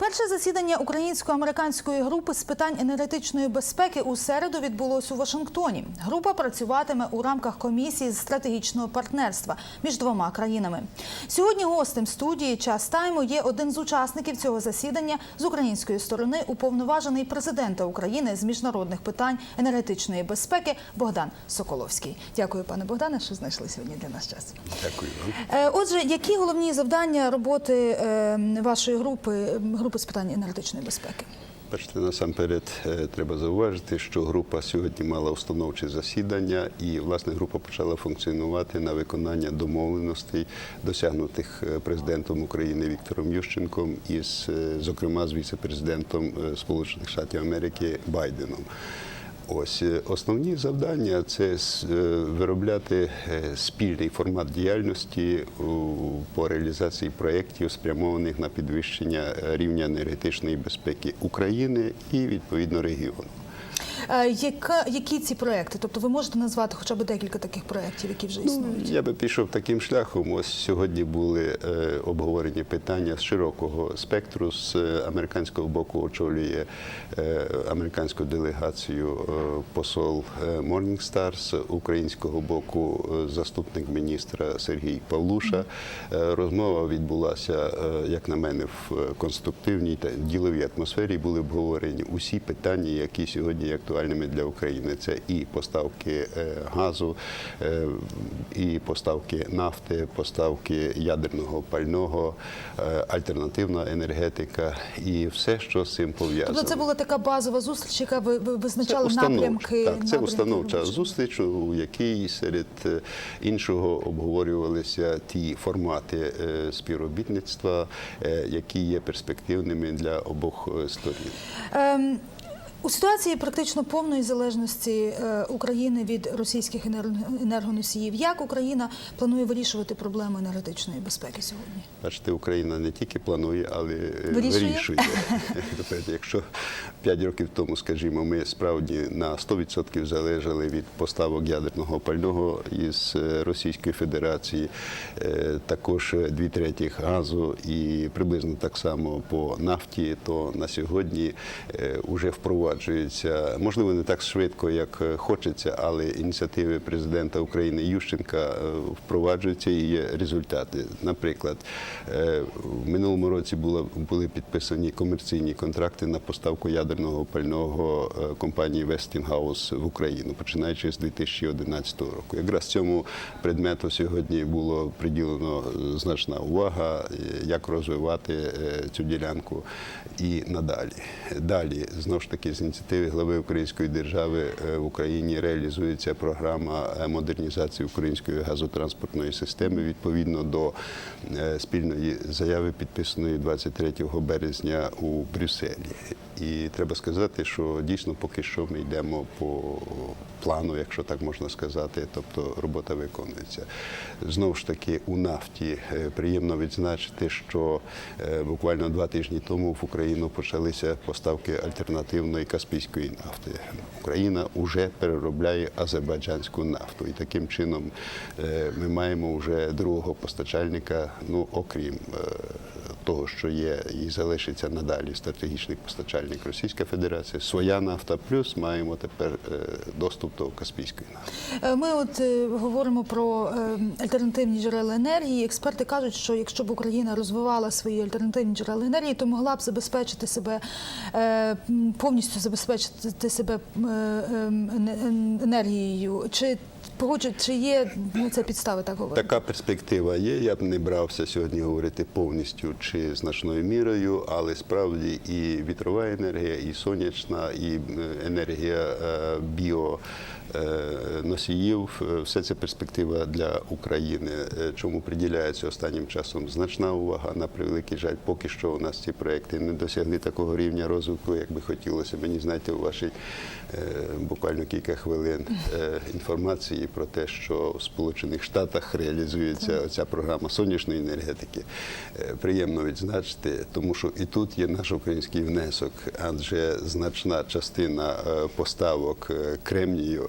Перше засідання українсько-американської групи з питань енергетичної безпеки у середу відбулось у Вашингтоні. Група працюватиме у рамках комісії з стратегічного партнерства між двома країнами. Сьогодні гостем студії час тайму є один з учасників цього засідання з української сторони, уповноважений президента України з міжнародних питань енергетичної безпеки Богдан Соколовський. Дякую, пане Богдане, що знайшли сьогодні для нас час. Дякую. Е, Отже, які головні завдання роботи е, вашої групи, е, групи з питань енергетичної безпеки? Бачите, насамперед е, треба зауважити, що група сьогодні мала установче засідання, і власне група почала функціонувати на виконання домовленостей, досягнутих е, президентом України Віктором Ющенком із, е, зокрема, з віце-президентом Сполучених Штатів Америки Байденом. Ось е, основні завдання це е, виробляти е, спільний формат діяльності по реалізації проєктів, спрямованих на підвищення рівня енергетичної безпеки України і відповідно регіону. Е, Яка, які ці проекти? Тобто ви можете назвати хоча б декілька таких проєктів, які вже існують? Я би пішов таким шляхом. Ось сьогодні були е, обговорені питання з широкого спектру. З е, американського боку очолює е, американську делегацію е, посол е, Morningstar, з українського боку е, заступник міністра Сергій Павлуша. Е, Розмова відбулася, е, як на мене, в е, конструктивній та діловій атмосфері. Були обговорені усі питання, які сьогодні є актуальними для України. Це і поставки е, газу, е, і поставки нафти, поставки ядерного пального, е, альтернативна енергетика і все, що з цим пов'язано. Тобто це була така базова зустріч, яка ви, ви визначали напрямки. Так, це установча зустріч, у якій серед іншого обговорювалися ті формати співробітництва, які є перспективними для обох сторін. Ем, у ситуації практично повної залежності е, України від російських енерг- енергоносіїв, як Україна планує вирішувати проблему енергетичної безпеки сьогодні? Бачите, Україна не тільки планує, але е, Вирішує? вирішує. Якщо 5 років тому, скажімо, ми справді на 100% залежали від поставок ядерного пального із е, Російської Федерації, також дві третіх газу і приблизно так само по нафті, то на сьогодні вже впроваджується, можливо, не так швидко, як е, хочеться, але ініціативи президента України Ющенка е, впроваджуються і є результати. Наприклад, е, в минулому році були підписані комерційні контракти на поставку ядерного пального компанії Westinghouse в Україну, починаючи з 2011 року. Якраз цьому предмету сьогодні було приділено значна увага, як розвивати цю ділянку і надалі. Далі, знову ж таки, з ініціативи глави Української держави е, в Україні реалізується програма е, модернізації української газотранспортної системи відповідно до е, спільної заяви, підписаної 23 березня у Брюсселі. І треба сказати, що дійсно поки що ми йдемо по плану, якщо так можна сказати, тобто робота виконується. Знову ж таки, у нафті приємно відзначити, що буквально два тижні тому в Україну почалися поставки альтернативної каспійської нафти. Україна вже переробляє азербайджанську нафту, і таким чином е, ми маємо вже другого постачальника, ну окрім е, того, що є і залишиться надалі стратегічний постачальник Російська Федерація, своя нафта, плюс маємо тепер е, доступ до Каспійської нафти. Е, Ми от е, говоримо про альтернативні джерела енергії. Експерти кажуть, що якщо б Україна розвивала свої альтернативні джерела енергії, то могла б забезпечити себе повністю забезпечити себе ем, ене- енергією. Чи погоджу, чи є на це підстави так говорити? Така перспектива є. Я б не брався сьогодні говорити повністю чи значною мірою, але справді і вітрова енергія, і сонячна, і е, енергія е, біо. е, Носіїв, все це перспектива для України. Чому приділяється останнім часом значна увага на превеликий жаль, поки що у нас ці проекти не досягли такого рівня розвитку, як би хотілося. Мені знаєте, у вашій буквально кілька хвилин інформації про те, що в Сполучених Штатах реалізується ця програма сонячної енергетики. Е, Приємно відзначити, тому що і тут є наш український внесок, адже значна частина е, поставок е, кремнію,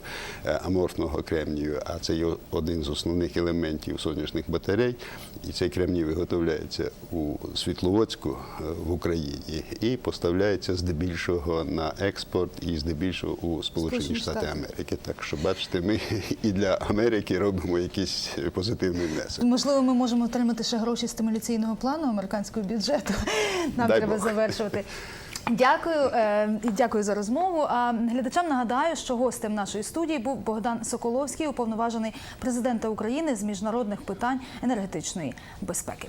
аморфного кремнію, а це є один з основних елементів сонячних батарей. І цей кремній виготовляється у Світловодську в Україні і поставляється здебільшого на експорт і здебільшого у Сполучені Штати. Америки. Так що бачите, ми і для Америки робимо якийсь позитивний внесок. Можливо, ми можемо отримати ще гроші стимуляційного плану американського бюджету. Нам Дай треба Бог. завершувати. Дякую е, і дякую за розмову. А глядачам нагадаю, що гостем нашої студії був Богдан Соколовський, уповноважений президента України з міжнародних питань енергетичної безпеки.